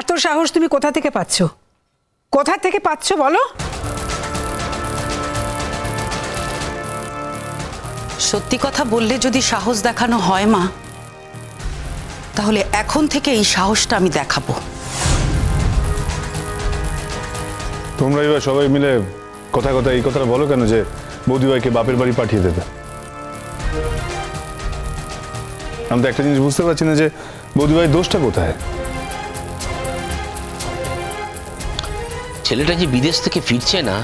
এত সাহস তুমি কোথা থেকে পাচ্ছ? কোথা থেকে পাচ্ছ বলো? সত্যি কথা বললে যদি সাহস দেখানো হয় মা তাহলে এখন থেকে এই সাহসটা আমি দেখাবো। তোমরা এবার সবাই মিলে কথা কথা এই কথাটা বলো কেন যে বৌদিভাইকে বাপের বাড়ি পাঠিয়ে দেবে? আমি তো একটা জিনিস বুঝতে পারছি না যে বৌদিভাই দোষটা কোথায়? ছেলেটা যে বিদেশ থেকে ফিরছে না,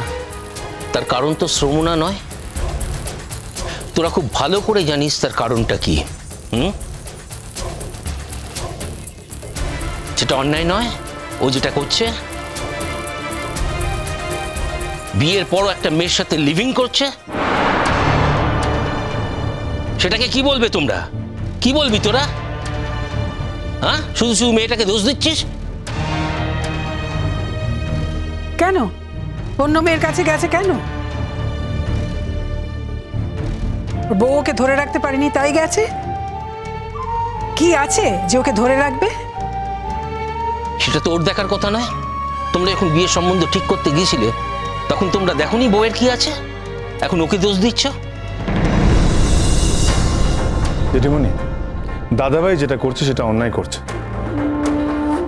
তার কারণ তো শ্রমণা নয়। তোরা খুব ভালো করে জানিস তার কারণটা কি, হুম? সেটা অন্যায় নয়, ও যেটা করছে। বিয়ের পরও একটা মেয়ের সাথে লিভিং করছে। সেটাকে কি বলবে তোমরা? কি বলবি তোরা? হ্যাঁ? শুধু শুধু মেয়েটাকে দোষ দিচ্ছিস? কেন? অন্য মেয়ের কাছে গেছে কেন? বউ ওকে ধরে রাখতে পারেনি তাই গেছে? কি আছে যে ওকে ধরে রাখবে? সেটা তো ওর দেখার কথা নয়। তোমরা এখন বিয়ের সম্বন্ধ ঠিক করতে গিয়েছিলে তখন তোমরা দেখোনি বউয়ের কি আছে? এখন ওকে দোষ দিচ্ছ? জেঠিমণি দাদাভাই যেটা করছে সেটা অন্যায় করছে।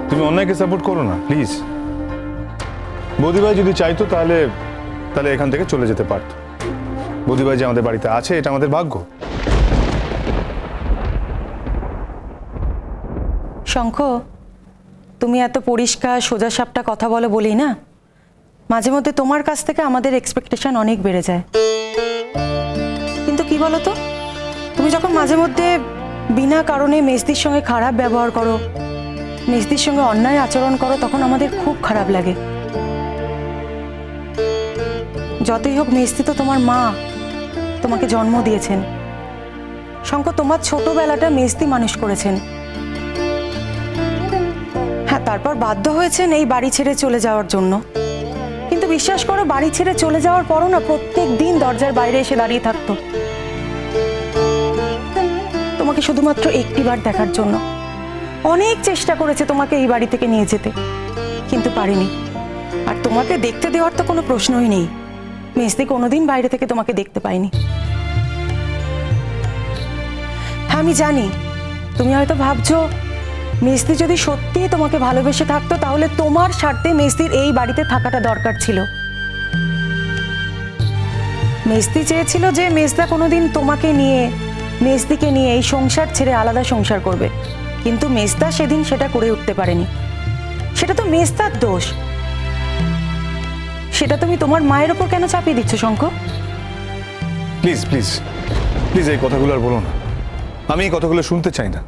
তুমি অন্যায়কে সাপোর্ট করো না প্লিজ বৌদিভাই যদি চাইতো তাহলে তাহলে এখান থেকে চলে যেতে পারতো। বৌদিভাই যে আমাদের বাড়িতে আছে, এটা আমাদের ভাগ্য। শঙ্খ, তুমি এত পরিষ্কার সোজা সাপটা কথা বলো বলেই না? মাঝে মধ্যে তোমার কাছ থেকে আমাদের এক্সপেকটেশন অনেক বেড়ে যায়। কিন্তু কি বলো তো? তুমি যখন মাঝে মধ্যে বিনা কারণে মেজদির সঙ্গে খারাপ ব্যবহার করো, মেজদির সঙ্গে অন্যায় আচরণ করো, তখন আমাদের খুব খারাপ লাগে। যতই হোক মেজদি তো তোমার মা তোমাকে জন্ম দিয়েছেন। শঙ্কর, তোমার ছোটবেলাটা মেজদি মানুষ করেছেন। হ্যাঁ তারপর বাধ্য হয়েছেন এই বাড়ি ছেড়ে চলে যাওয়ার জন্য। কিন্তু বিশ্বাস করো, বাড়ি ছেড়ে চলে যাওয়ার পরও না প্রত্যেক দিন দরজার বাইরে এসে দাঁড়িয়ে থাকতো। তোমাকে শুধুমাত্র একটিবার দেখার জন্য। অনেক চেষ্টা করেছে তোমাকে এই বাড়ি থেকে নিয়ে যেতে, কিন্তু পারিনি। আর তোমাকে দেখতে দেওয়ার তো কোনো প্রশ্নই নেই। মেসদি কোনোদিন বাইরে থেকে তোমাকে দেখতে পাইনি হ্যাঁ আমি জানি। তুমি হয়তো ভাবছ মেসদি যদি সত্যিই তোমাকে ভালোবেসে থাকতো, তাহলে তোমার স্বার্থে মেসদির এই বাড়িতে থাকাটা দরকার ছিল। মেসদি চেয়েছিল যে মেসদা কোনোদিন তোমাকে নিয়ে মেসদিকে নিয়ে এই সংসার ছেড়ে আলাদা সংসার করবে। কিন্তু মেসদা সেদিন সেটা করে উঠতে পারেনি। সেটা তো মেসদার দোষ। সেটা তুমি তোমার মায়ের ওপর কেন চাপিয়ে দিচ্ছ শঙ্খ প্লিজ প্লিজ প্লিজ এই কথাগুলো আর বলো না। আমি এই কথাগুলো শুনতে চাই না।